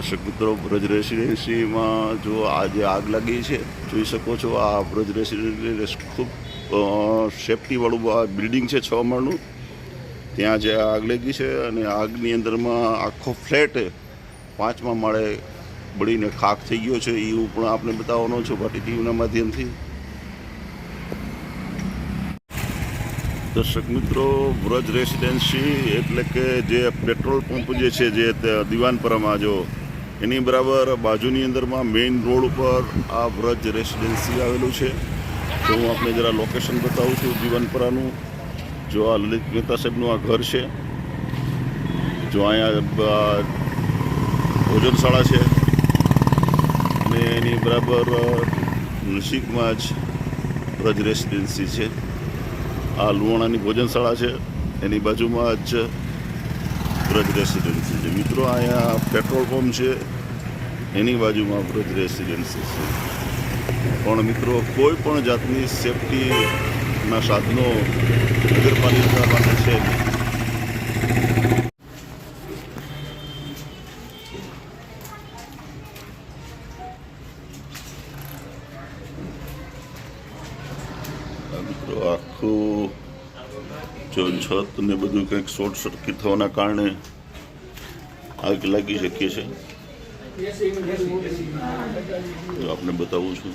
દર્શક મિત્રો બ્રજ રેસિડેન્સીમાં જો આજે આગ લાગી છે, જોઈ શકો છો આ બ્રજ રેસિડેન્સી ખૂબ સેફટીવાળું આ બિલ્ડિંગ છે છ માળનું. ત્યાં જે આગ લાગી છે અને આગની અંદરમાં આખો ફ્લેટ પાંચમા માળે બળીને ખાખ થઈ ગયો છે. એ હું પણ આપને બતાવવાનો છું ભાટી ટીવીના માધ્યમથી. દર્શક મિત્રો વ્રજ રેસિડેન્સી એટલે કે જે પેટ્રોલ પંપ જે છે, જે દિવાનપરામાં જો એની બરાબર બાજુની અંદરમાં મેઇન રોડ ઉપર આ વ્રજ રેસિડેન્સી આવેલું છે. તો હું આપને જરા લોકેશન બતાવું છું જીવનપરાનું. જો આ લલિત મહેતા સાહેબનું આ ઘર છે, જો અહીંયા ભોજનશાળા છે, અને એની બરાબર નજીકમાં જ વ્રજ રેસિડેન્સી છે. આ લુવાણાની ભોજનશાળા છે, એની બાજુમાં જ વ્રજ રેસિડેન્સી છે. મિત્રો, અહીંયા પેટ્રોલ પંપ છે એની બાજુમાં વ્રજ રેસિડેન્સી છે. પણ મિત્રો, કોઈ પણ જાતની સેફટીના સાધનો નગરપાલિકા પાસે છે મિત્રો, આખું જો છત ને બધું કંઈક શોર્ટ સર્કિટ થવાના કારણે આગ લાગી શકે છે જો આપને બતાવું છું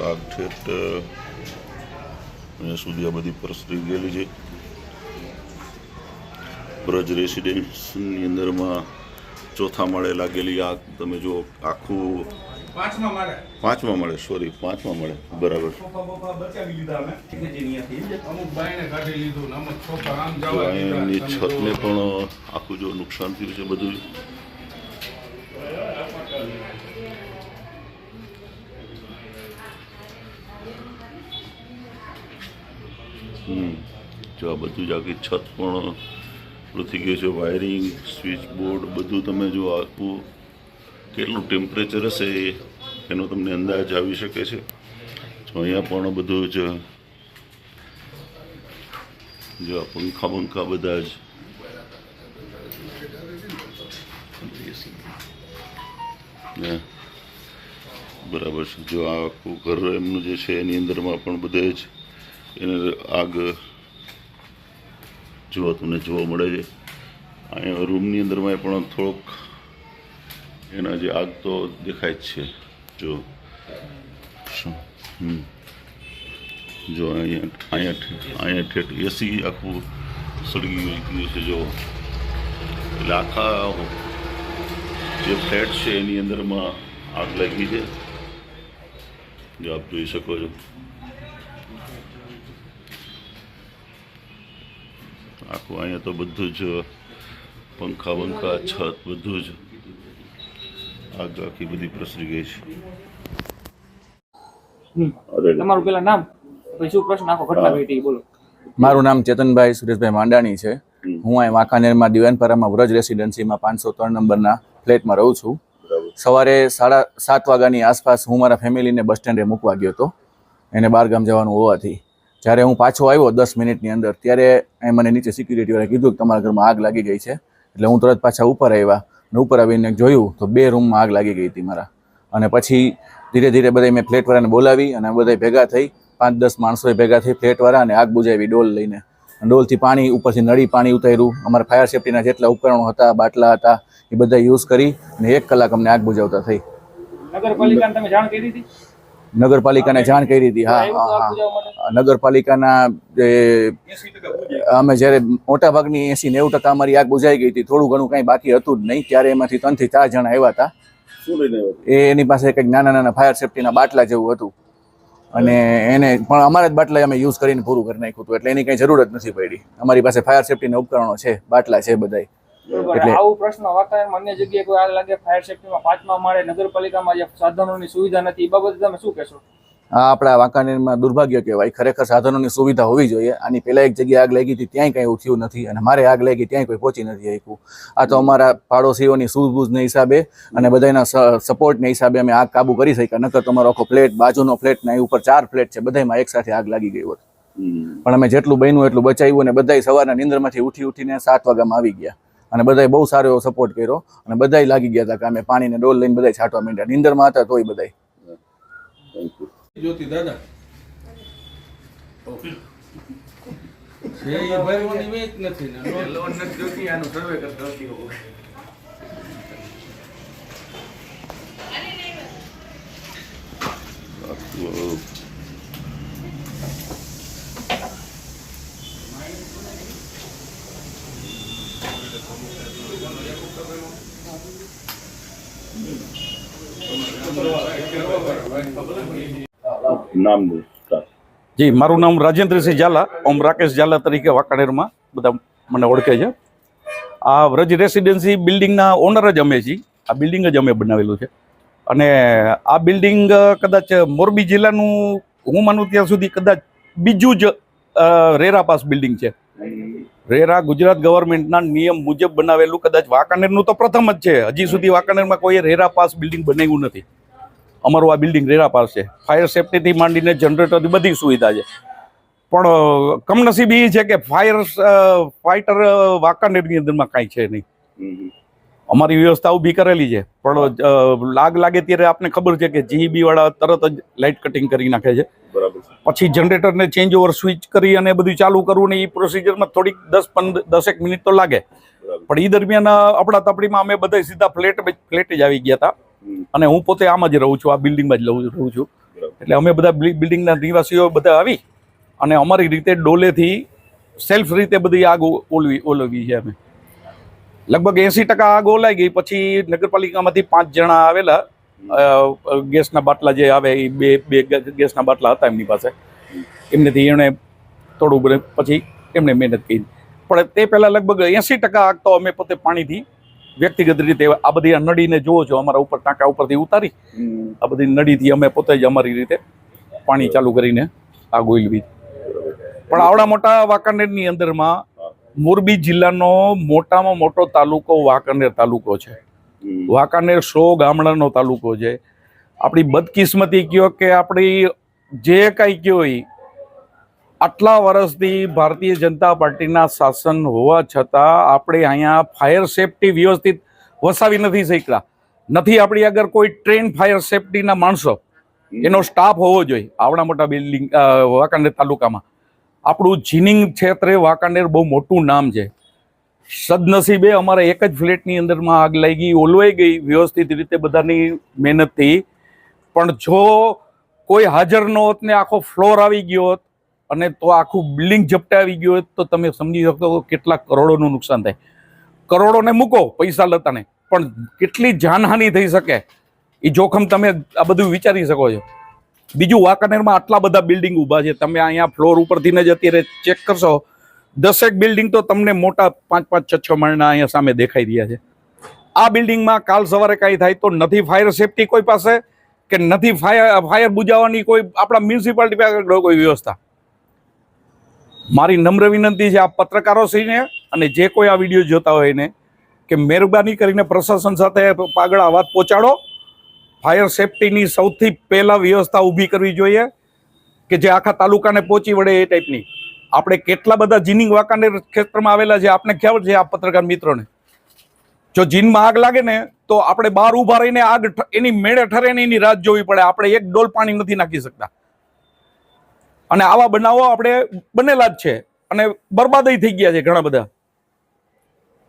આગ ઠેઠ અહીંયા સુધી આ બધી પરિસ્થિતિ ગયેલી છે બ્રજ રેસિડેન્સની અંદરમાં ચોથા માળે લાગેલી આગ તમે જો આખું પાંચમા માળે. પાંચમા મળે સોરી પાંચમા મળે. બરાબર. એમની છતને પણ આખું જો નુકસાન થયું છે બધું. હમ જો આ બધું જ આખી છત પણ થઈ ગયું છે વાયરિંગ સ્વિચ બોર્ડ બધું તમે જો આખું કેટલું ટેમ્પરેચર હશે એ- એનો તમને અંદાજ આવી શકે છે? તો અહીંયા પણ બધું જ જો પંખા પંખા બધા જ બરાબર છે. જો આખું ઘર એમનું જે છે એની અંદરમાં પણ બધે જ એને આગ જોવા તમને જોવા મળે છે. અહીંયા રૂમની અંદરમાં પણ થોડોક એના જે આગ તો દેખાય જ છે. જો. જો અહીંયા અહીંયા અહીંયા ઠેઠ એસી આખું સળગી ગયું છે, જો. એટલે આખા જે ફ્લેટ છે, એની અંદરમાં આગ લાગી છે. જો આપ જોઈ શકો છો. આખું અહીંયા તો બધું જ પંખા બંખા છત બધું જ. આગ આખી બધી પ્રસરી ગઈ છે. તમારું પેલા નામ? પછી શું પ્રશ્ન? આખો ઘટના ઘટી બોલો. મારું નામ ચેતનભાઈ સુરેશભાઈ માંડાણી છે. હું અહીં વાંકાનેરમાં દિવાનપરામાં વ્રજ રેસિડેન્સીમાં પાંચસો ત્રણ નંબરના ફ્લેટમાં રહું છું. સવારે સાડા સાત વાગ્યાની આસપાસ હું મારા ફેમિલીને બસ સ્ટેન્ડે મૂકવા ગયો હતો. એને બહાર ગામ જવાનું હોવાથી. જ્યારે હું પાછો આવ્યો દસ મિનિટની અંદર ત્યારે એ મને નીચે સિક્યુરિટીવાળાએ કીધું કે તમારા ઘરમાં આગ લાગી ગઈ છે. એટલે હું તરત પાછા ઉપર આવ્યા. અને ઉપર આવીને જોયું તો બે રૂમમાં આગ લાગી ગઈ હતી મારા. અને પછી ધીરે ધીરે બધા મેં ફ્લેટવાળાને બોલાવી અને બધા ભેગા થઈ, પાંચ દસ માણસોએ ભેગા થઈ ફ્લેટવાળા અને આગ બુજાવી ડોલ લઈને. ડોલથી પાણી ઉપરથી નળી પાણી ઉતાર્યું. અમારા ફાયર સેફ્ટીના જેટલા ઉપકરણો હતા, બાટલા હતા, એ બધા યુઝ કરી અને એક કલાક અમને આગ બુજાવતા થઈ. નગરપાલિકાને જાણ કરી નગરપાલિકાને જાણ કરી હતી હા. હા હા નગરપાલિકાના જે અમે જ્યારે મોટાભાગની એસી નેવું ટકા અમારી આગ બુજાઈ ગઈ હતી થોડું ઘણું કાંઈ બાકી હતું જ નહીં. ત્યારે એમાંથી ત્રણથી ચાર જણા આવ્યા હતા. એ એની પાસે કંઈક નાના નાના ફાયર સેફ્ટીના બાટલા જેવું હતું. અને એને પણ અમારા જ બાટલા અમે યુઝ કરીને પૂરું કરી નાખ્યું હતું. એટલે એની કંઈ જરૂર જ નથી પડી. અમારી પાસે ફાયર સેફટીના ઉપકરણો છે બાટલા છે બધાય. એટલે- આવું પ્રશ્ન વાતાવરણમાં અન્ય જગ્યાએ કોઈ આગ લાગે ફાયર સેફટીમાં પાંચમા માળે નગરપાલિકામાં જે સાધનોની સુવિધા નથી એ બાબતે તમે શું કહેશો? આ આપણા વાંકાનેરમાં દુર્ભાગ્ય કહેવાય. ખરેખર સાધનોની સુવિધા હોવી જોઈએ. આની પહેલા એક જગ્યાએ આગ લાગી હતી ત્યાંય કંઈ ઉઠ્યું નથી અને મારે આગ લાગી ત્યાંય કોઈ પહોંચી નથી શક્યું. આ તો અમારા પાડોશીઓની સૂઝબૂઝને હિસાબે અને બધાના સપોર્ટને હિસાબે અમે આગ કાબુ કરી શક્યા. નકર તમારો આખો ફ્લેટ બાજુનો ફ્લેટ ને ઉપર ચાર ફ્લેટ છે બધામાં એક સાથે આગ લાગી ગઈ હોત. પણ અમે જેટલું બન્યું એટલું બચાવ્યું અને બધા સવારના નિંદરમાંથી ઉઠી ઉઠીને સાત વાગ્યામાં આવી ગયા. અને બધાય બહુ સારો એવો સપોર્ટ કર્યો. અને બધાય લાગી ગયા હતા કે અમે પાણીને ડોલ લઈને બધાય છાંટવા માંડ્યા. નિંદરમાં હતા તોય બધાય. Thank દાદા. એ ઈ ભરવાની વેચ નથી લોન નથી જોતી આનું સર્વે કરતા Uh, નામ જી, મારું નામ રાજેન્દ્રસિંહ ઝાલા. ઓમ રાકેશ ઝાલા તરીકે વાંકાનેરમાં બધા મને ઓળખે છે. આ વ્રજ રેસિડેન્સી બિલ્ડિંગના ઓનર જ અમે છીએ. આ બિલ્ડિંગ જ અમે બનાવેલું છે. અને આ બિલ્ડિંગ કદાચ મોરબી જિલ્લાનું હું માનું ત્યાં સુધી કદાચ બીજું જ રેરાપાસ રેરા પાસ બિલ્ડિંગ છે. રેરા ગુજરાત ગવર્મેન્ટના નિયમ મુજબ બનાવેલું કદાચ વાંકાનેરનું તો પ્રથમ જ છે. હજી સુધી વાંકાનેરમાં કોઈએ રેરા પાસ બિલ્ડિંગ બનાવ્યું નથી. અમારું આ બિલ્ડિંગ રેરા પાસ છે. ફાયર સેફટીથી માંડીને જનરેટરની બધી સુવિધા છે. પણ કમનસીબ એ છે કે ફાયર ફાઇટર વાંકાનેરની અંદરમાં કાંઈ છે નહીં. અમારી વ્યવસ્થા ઊભી કરેલી છે. પણ લાગ લાગે ત્યારે આપને ખબર છે કે જીઈબી વાળા તરત જ લાઇટ કટિંગ કરી નાખે છે. પછી જનરેટરને ચેન્જ ઓવર સ્વિચ કરી અને બધું ચાલુ કરવું ને એ પ્રોસિજરમાં થોડીક દસ પંદર દસેક મિનિટ તો લાગે. પણ એ દરમિયાન આપણા તપડીમાં અમે બધા સીધા ફ્લેટ ફ્લેટ જ આવી ગયા હતા અને હું પોતે આમ જ રહું છું આ બિલ્ડિંગમાં જ રહું રહું છું. એટલે અમે બધા બિલ્ડિંગના નિવાસીઓ બધા આવી અને અમારી રીતે ડોલેથી સેલ્ફ રીતે બધી આગ ઓલવી ઓલવી છે અમે. લગભગ એંસી ટકા આગ ઓલાઈ ગઈ. પછી નગરપાલિકામાંથી પાંચ જણા આવેલા. ગેસના બાટલા જે આવે એ બે બે ગેસના બાટલા હતા એમની પાસે. એમનેથી એમણે થોડું પછી એમણે મહેનત કરી. પણ તે પહેલાં લગભગ એંસી ટકા આગ તો અમે પોતે પાણીથી વ્યક્તિગત રીતે આ બધી આ નળીને જુઓ છો અમારા ઉપર ટાંકા ઉપરથી ઉતારી. આ બધી નળીથી અમે પોતે જ અમારી રીતે પાણી ચાલુ કરીને આગ ઓલવી. પણ આવડા મોટા વાંકાનેરની અંદરમાં મોરબી જિલ્લાનો મોટામાં મોટો તાલુકો વાંકાનેર તાલુકો છે. વાંકાનેર સો ગામડાનો તાલુકો છે. આપણી બદકિસ્મતી કયો કે આપણી જે કાંઈ કયો એ આટલા વર્ષથી ભારતીય જનતા પાર્ટીના શાસન હોવા છતાં આપણે અહીંયા ફાયર સેફટી વ્યવસ્થિત વસાવી નથી શક્યા. નથી આપણી આગળ કોઈ ટ્રેન ફાયર સેફટીના માણસો. એનો સ્ટાફ હોવો જોઈએ. આવડા મોટા બિલ્ડિંગ વાંકાનેર તાલુકામાં. આપણું જીનિંગ ક્ષેત્રે વાંકાનેર બહુ મોટું નામ છે. સદનસીબે અમારા એક જ ફ્લેટની અંદરમાં આગ લાગી, ઓલવાઈ ગઈ, વ્યવસ્થિત રીતે બધાની મહેનતથી પણ જો કોઈ હાજર ન હોત ને આખો ફ્લોર આવી ગયો હોત અને તો આખું બિલ્ડિંગ આવી ગયું હોત તો તમે સમજી શકો કેટલા કરોડોનું નુકસાન થાય. કરોડોને મૂકો પૈસા લતાને, પણ કેટલી જાનહાનિ થઈ શકે? એ જોખમ તમે આ બધું વિચારી શકો છો. બીજું વાંકાનેરમાં આટલા બધા બિલ્ડિંગ ઊભા છે. તમે અહીંયા ફ્લોર ઉપરથી જ અત્યારે ચેક કરશો. દસેક બિલ્ડિંગ તો તમને મોટા પાંચ પાંચ, છ છ માળના અહીંયા સામે દેખાઈ રહ્યા છે. આ બિલ્ડિંગમાં કાલ સવારે કાંઈ થાય તો નથી ફાયર સેફટી કોઈ પાસે કે નથી ફાયર ફાયર બુજાવવાની કોઈ આપણા મ્યુનિસિપાલિટી પાસે કોઈ વ્યવસ્થા? મારી નમ્ર વિનંતી છે આ પત્રકારોશ્રીને અને જે કોઈ આ વીડિયો જોતા હોય એને કે મહેરબાની કરીને પ્રશાસન સાથે આગળ આ વાત પહોંચાડો. ફાયર સેફટીની સૌથી પહેલાં વ્યવસ્થા ઊભી કરવી જોઈએ કે જે આખા તાલુકાને પહોંચી વળે એ ટાઈપની. આપણે કેટલા બધા જીનિંગ વાંકાનેર ક્ષેત્રમાં આવેલા છે, આપને ખ્યાલ છે આ પત્રકાર મિત્રોને? જો જીનમાં આગ લાગે ને, તો આપણે બહાર ઊભા રહીને આગ એની મેળે ઠરે ને એની રાત જોવી પડે. આપણે એક ડોલ પાણી નથી નાખી શકતા. અને આવા બનાવો આપણે બનેલા જ છે. અને બરબાદય થઈ ગયા છે ઘણા બધા.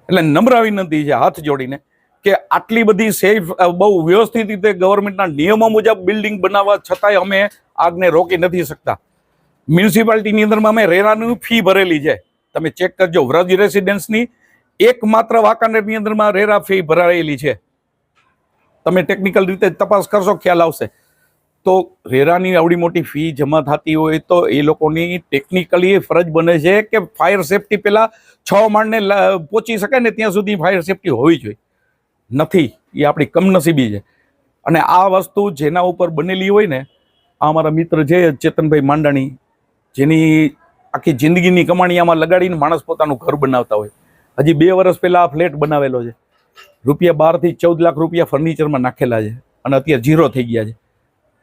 એટલે નમ્ર વિનંતી છે હાથ જોડીને. કે આટલી બધી સેફ બહુ વ્યવસ્થિત રીતે ગવર્મેન્ટના નિયમો મુજબ બિલ્ડિંગ બનાવવા છતાંય અમે આગને રોકી નથી શકતા. મ્યુનિસિપાલિટીની અંદરમાં અમે રેરાની ફી ભરેલી છે. તમે ચેક કરજો, વ્રજ રેસિડેન્સની એકમાત્ર વાંકાનેરની અંદરમાં રેરા ફી ભરાયેલી છે. તમે ટેકનિકલ રીતે તપાસ કરશો, ખ્યાલ આવશે. તો રેરાની આવડી મોટી ફી જમા થતી હોય તો એ લોકોની ટેકનિકલી ફરજ બને છે કે ફાયર સેફટી પહેલાં છ માળને પહોંચી શકે ને ત્યાં સુધી ફાયર સેફટી હોવી જોઈએ. નથી. એ આપણી કમનસીબી છે. અને આ વસ્તુ જેના ઉપર બનેલી હોય ને, આ અમારા મિત્ર છે ચેતનભાઈ માંડાણી, જેની આખી જિંદગીની કમાણી આમાં લગાડીને માણસ પોતાનું ઘર બનાવતા હોય. હજી બે વર્ષ પહેલાં આ ફ્લેટ બનાવેલો છે. રૂપિયા બારથી ચૌદ લાખ રૂપિયા ફર્નિચરમાં નાખેલા છે અને અત્યારે ઝીરો થઈ ગયા છે.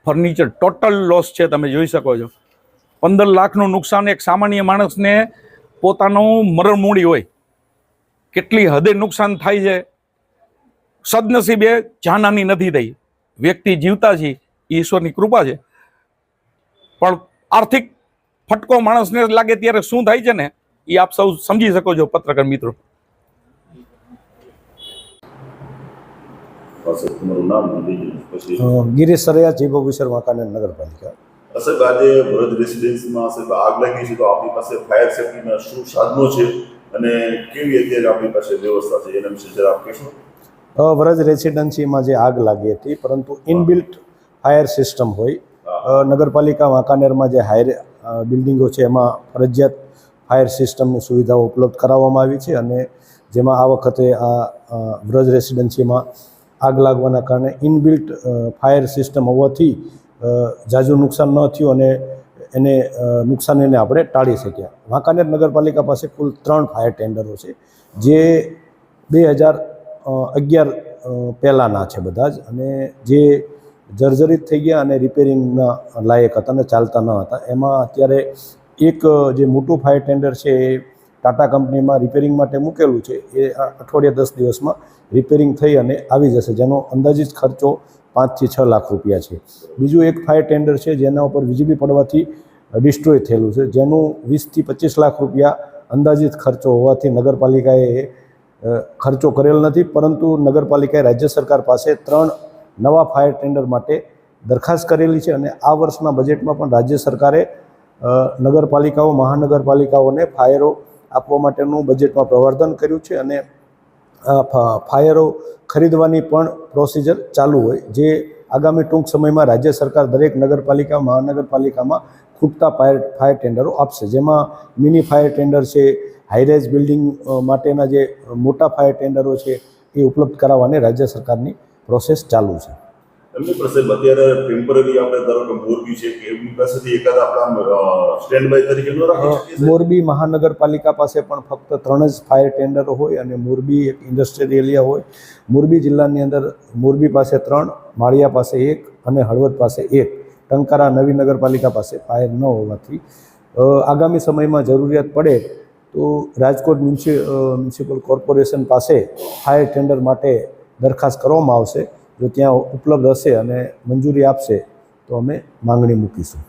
ફર્નિચર ટોટલ લોસ છે, તમે જોઈ શકો છો. પંદર લાખનું નુકસાન એક સામાન્ય માણસને પોતાનું મરણમૂડી હોય. કેટલી હદે નુકસાન થાય છે સદનસીબે જાનહાની નથી થઈ. વ્યક્તિ જીવતા છે એ ઈશ્વરની કૃપા છે. પણ આર્થિક ફટકો માણસને લાગે ત્યારે શું થાય છે ને એ આપ સૌ સમજી શકો છો પત્રકાર મિત્રો. ગિરીશ સરૈયા વાંકાનેર નગરપાલિકા. અસર આજે ભરત રેસિડેન્સીમાં સાહેબ આગ લાગી છે તો આપણી પાસે ફાયર સેફ્ટીના શું સાધનો છે અને કેવી અત્યારે આપણી પાસે વ્યવસ્થા છે એના વિશે જરા આપ કહેશો વરજ રેસિડેન્સીમાં જે આગ લાગી હતી, પરંતુ ઇનબિલ્ટ ફાયર સિસ્ટમ હોય નગરપાલિકા વાંકાનેરમાં જે હાયર બિલ્ડિંગો છે, એમાં ફરજિયાત ફાયર સિસ્ટમની સુવિધાઓ ઉપલબ્ધ કરાવવામાં આવી છે અને જેમાં આ વખતે આ વ્રજ રેસિડેન્સીમાં આગ લાગવાના કારણે ઇનબિલ્ટ ફાયર સિસ્ટમ હોવાથી ઝાઝું નુકસાન ન થયું અને એને નુકસાન એને આપણે ટાળી શક્યા. વાંકાનેર નગરપાલિકા પાસે કુલ ત્રણ ફાયર ટેન્ડરો છે, જે બે હજાર અગિયાર પહેલાંના છે બધા જ. અને જે જર્જરિત થઈ ગયા અને રિપેરિંગના લાયક હતા અને ચાલતા ન હતા, એમાં અત્યારે એક, જે મોટું ફાયર ટેન્ડર છે એ ટાટા કંપનીમાં રિપેરિંગ માટે મૂકેલું છે, એ અઠવાડિયા દસ દિવસમાં રિપેરિંગ થઈ અને આવી જશે, જેનો અંદાજિત ખર્ચો પાંચથી છ લાખ રૂપિયા છે. બીજું એક ફાયર ટેન્ડર છે, જેના ઉપર વીજળી પડવાથી ડિસ્ટ્રોય થયેલું છે, જેનું વીસથી પચીસ લાખ રૂપિયા અંદાજિત ખર્ચો હોવાથી નગરપાલિકાએ ખર્ચો કરેલ નથી, પરંતુ નગરપાલિકાએ રાજ્ય સરકાર પાસે ત્રણ નવા ફાયર ટેન્ડર માટે દરખાસ્ત કરેલી છે અને આ વર્ષના બજેટમાં પણ રાજ્ય સરકારે નગરપાલિકાઓ, મહાનગરપાલિકાઓને ફાયરો આપવા માટેનું બજેટમાં પ્રવર્ધન કર્યું છે અને ફાયરો ખરીદવાની પણ પ્રોસિજર ચાલુ હોય, જે આગામી ટૂંક સમયમાં રાજ્ય સરકાર દરેક નગરપાલિકા, મહાનગરપાલિકામાં ખૂટતા ફાયર ફાયર ટેન્ડરો આપશે. જેમાં મિની ફાયર ટેન્ડર છે હાઈરેઝ બિલ્ડિંગ માટેના જે મોટા ફાયર ટેન્ડરો છે એ ઉપલબ્ધ કરાવવાની રાજ્ય સરકારની પ્રોસેસ ચાલુ છે. એમની પાસે અત્યારે ટેમ્પરરી આપણે ધારો કે મોરબી છે કે એમની પાસેથી એકાદ આપણા સ્ટેન્ડ બાય તરીકે ન રાખી મોરબી મહાનગરપાલિકા પાસે પણ ફક્ત ત્રણ જ ફાયર ટેન્ડરો હોય અને મોરબી એક ઇન્ડસ્ટ્રીયલ એરિયા હોય. મોરબી જિલ્લાની અંદર મોરબી પાસે ત્રણ માળિયા પાસે એક અને હળવદ પાસે એક. ટંકારા નવી નગરપાલિકા પાસે ફાયર ન હોવાથી આગામી સમયમાં જરૂરિયાત પડે તો રાજકોટ મ્યુનિસિ મ્યુનિસિપલ કોર્પોરેશન પાસે ફાયર ટેન્ડર માટે દરખાસ્ત કરવામાં આવશે, જો ત્યાં ઉપલબ્ધ હશે અને મંજૂરી આપશે, તો અમે માંગણી મૂકીશું.